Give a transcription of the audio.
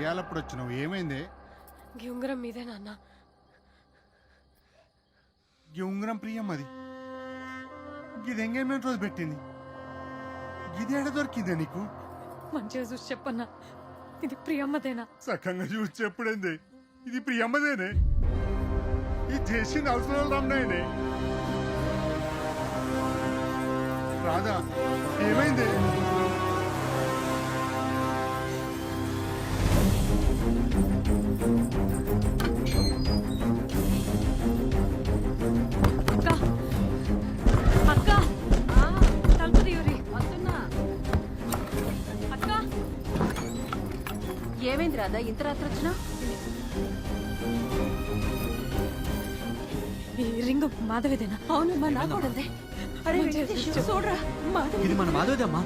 ఇవాళప్పుడు వచ్చినావు ఏమైంది ఉంగరం మీదే నాన్న. ఈ ఉంగరం ప్రియం అది. ఇది ఎంగేజ్మెంట్ రోజు పెట్టింది. ఇది ఎడ దొరికిందే నీకు? మంచిగా చూసి చెప్పన్నా. ఇది ప్రియమ్మదేనా? సఖంగా చూసి చెప్పుడేంది? ఇది ప్రియమ్మదేనే? ఇది చేసింది అవసరం రమ్మనే రాదా ఏమైంది? ఏమైంది రాదా ఇంత రాత్రి వచ్చినా? ఈ రింగు మాధవిదేనా? అవునమ్మా నా కూడా అరే. చూడరా మాధవి. ఇది మన మాధవదమ్మా?